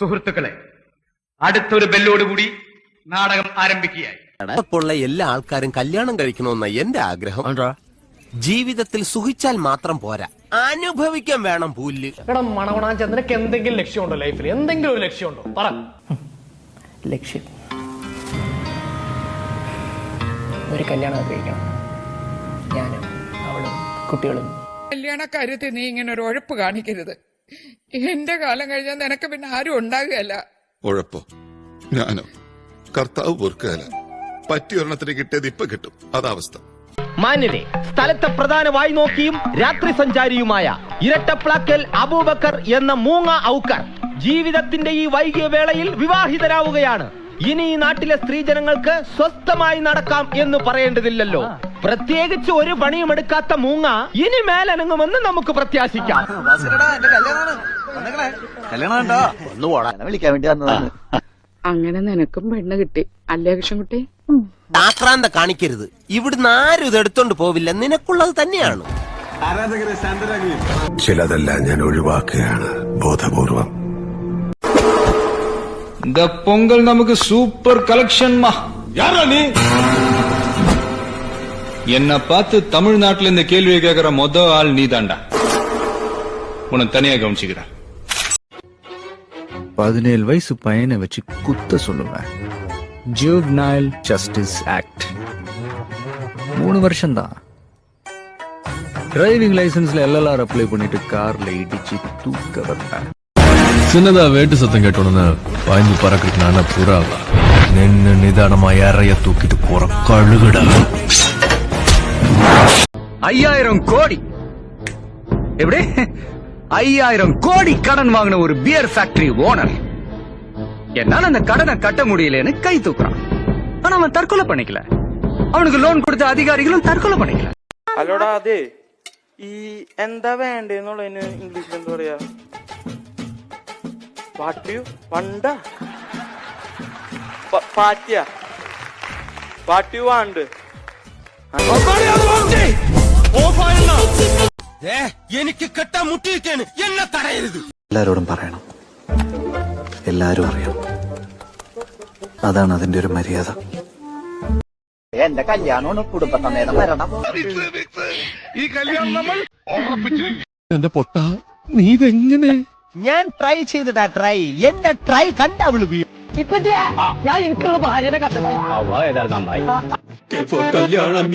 സുഹൃത്തുക്കളെ അടുത്തൊരു ബെല്ലോടുകൂടി നാടകം ആരംഭിക്കുകയായി. ഉള്ള എല്ലാ ആൾക്കാരും കല്യാണം കഴിക്കണമെന്ന എന്റെ ആഗ്രഹം. ജീവിതത്തിൽ സുഖിച്ചാൽ മാത്രം പോരാ. അനുഭവിക്കാൻ വേണം പുല്ല്. എടാ മണവണാൻ എന്തെങ്കിലും ലക്ഷ്യമുണ്ടോ ലൈഫിൽ? എന്തെങ്കിലും ഒരു ലക്ഷ്യമുണ്ടോ? പറ. ലക്ഷ്യം. ഒരു കല്യാണം ആഗ്രഹിക്കണം ഞാനും അവളും കുട്ടികളും. കല്യാണ കാര്യത്തിൽ നീ ഇങ്ങനെ ഒരു ഉഴപ്പ് കാണിക്കരുത്. എന്റെ കാലം കഴിഞ്ഞാൽ നിനക്ക് പിന്നെ ആരും ഉണ്ടാകുകയല്ല. ഉഴപ്പോ. ഞാനോ? കർത്താവ് പൊറുക്കുകയല്ല. പറ്റിയൊരെണ്ണത്തിന് കിട്ടിയത് ഇപ്പൊ കിട്ടും. അതാവസ്ഥ മാന്യരെ സ്ഥലത്തെ പ്രധാന വായി നോക്കിയും രാത്രി സഞ്ചാരിയുമായ ഇരട്ടപ്ലാക്കൽ അബൂബക്കർ എന്ന മൂങ്ങ ഔക്കർ ജീവിതത്തിന്റെ ഈ വൈകിയ വേളയിൽ വിവാഹിതരാവുകയാണ്. ഇനി ഈ നാട്ടിലെ സ്ത്രീജനങ്ങൾക്ക് സ്വസ്ഥമായി നടക്കാം എന്ന് പറയേണ്ടതില്ലല്ലോ. പ്രത്യേകിച്ച് ഒരു പണിയും എടുക്കാത്ത മൂങ്ങ ഇനി മേലനങ്ങുമെന്ന് നമുക്ക് പ്രത്യാശിക്കാം. അങ്ങനെ നിനക്കും പെണ്ണ് കിട്ടി അല്ലേ കൃഷ്ണൻകുട്ടി ആക്രാന്ത കാണിക്കരുത് ഇവിടുന്ന് ആരും ഇത് എടുത്തോണ്ട് പോവില്ല നിനക്കുള്ളത് തന്നെയാണ് ചിലതെല്ലാം ഞാൻ ഒഴിവാക്കുകയാണ് ബോധപൂർവം இந்த பொங்கல் நமக்கு சூப்பர் கலெக்ஷன்மா யாரா நீ என்ன பார்த்து தமிழ்நாட்டுல இந்த கேள்வியை கேக்குற மொத ஆள் நீதான்டா உன்னை தனியா கவனிச்சுக்கிறேன் பதினேழு வயசு பையனை வச்சு குத்த சொல்லுவேன். ஜூவ்னைல் ஜஸ்டிஸ் ஆக்ட் மூணு வருஷம்தான். டிரைவிங் லைசென்ஸ்ல எல்எல்ஆர் அப்ளை பண்ணிட்டு கார்ல இடிச்சு தூக்க வைப்பேன். சின்னதா வேட்டு சத்தம் கேட்டோன்னு பாய்ந்து பறக்கிட்டு நான புறாவா. நின்னு நிதானமா இறைய தூக்கிட்டு போற கழுகுடா. ஐயாயிரம் கோடி. எப்படி? ஐயாயிரம் கோடி கடன் வாங்கின ஒரு பியர் ஃபேக்டரி ஓனர் என்னால அந்த கடனை கட்ட முடியலன்னு கை தூக்குறான் ஆனா அவன் தற்கொலை பண்ணிக்கல அவனுக்கு லோன் கொடுத்த அதிகாரிகளும் தற்கொலை பண்ணிக்கல അല്ലോടാ അതെ ഈ എന്താ വേണ്ടെന്നുള്ളതിന് ഇംഗ്ലീഷിൽ എന്താ പറയാ പാട്ടിയു വണ്ട പാറ്റിയ പാട്ടിയു വാണ്ട് എനിക്ക് കെട്ടാൻ മുട്ടിയിരിക്കാണ്. എന്നെ തടയരുത്. എല്ലാരോടും പറയണം. എല്ലാരും അറിയണം. അതാണ് അതിന്റെ ഒരു മര്യാദ. എന്റെ കല്യാണമാണ് കുടുംബസമേതം വരണം. ഈ കല്യാണം നമ്മൾ എന്റെ പൊട്ട നീ ഇതെങ്ങനെ? ഞാൻ ട്രൈ ചെയ്തതാ ട്രൈ എന്റെ ട്രൈ കണ്ട അവൾ ഞാൻ എനിക്കുള്ള ഭാര്യനെ കണ്ടത്. കല്യാണം